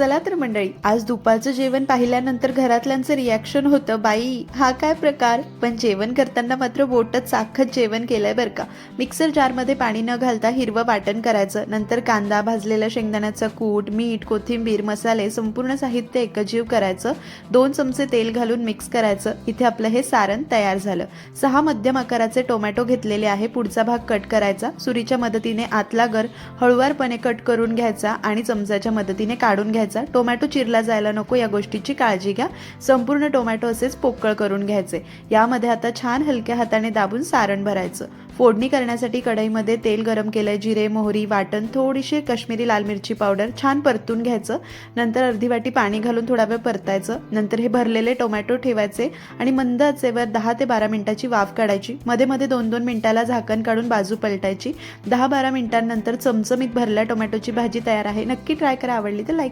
चला तर मंडळी आज दुपारचं जेवण पाहिल्यानंतर घरातल्यांचं रिॲक्शन होतं बाई हा काय प्रकार? पण जेवण करताना मात्र बोटच साखत जेवण केलंय बरं का. मिक्सर जारमध्ये पाणी न घालता हिरवं वाटण करायचं नंतर कांदा भाजलेलं शेंगदाण्याचं कूट मीठ कोथिंबीर मसाले संपूर्ण साहित्य एकजीव करायचं दोन चमचे तेल घालून मिक्स करायचं इथे आपलं हे सारण तयार झालं. सहा मध्यम आकाराचे टोमॅटो घेतलेले आहे पुढचा भाग कट करायचा सुरीच्या मदतीने आतला गर हळुवारपणे कट करून घ्यायचा आणि चमचाच्या मदतीने काढून घ्यायचा. टोमॅटो चिरला जायला नको या गोष्टीची काळजी घ्या. संपूर्ण टोमॅटो असेच पोकळ करून घ्यायचे. यामध्ये आता छान हलक्या हाताने दाबून सारण भरायचं. फोडणी करण्यासाठी कढईमध्ये तेल गरम केलंय जिरे मोहरी वाटण थोडीशी काश्मीरी लाल मिरची पावडर छान परतून घ्यायचं. नंतर अर्धी वाटी पाणी घालून थोडा वेळ परतायचं. नंतर हे भरलेले टोमॅटो ठेवायचे आणि मंद आचेवर दहा ते बारा मिनिटाची वाफ काढायची. मध्ये मध्ये दोन दोन मिनिटाला झाकण काढून बाजू पलटायची. दहा बारा मिनिटांनंतर चमचमीत भरल्या टोमॅटोची भाजी तयार आहे. नक्की ट्राय करा. आवडली तर लाईक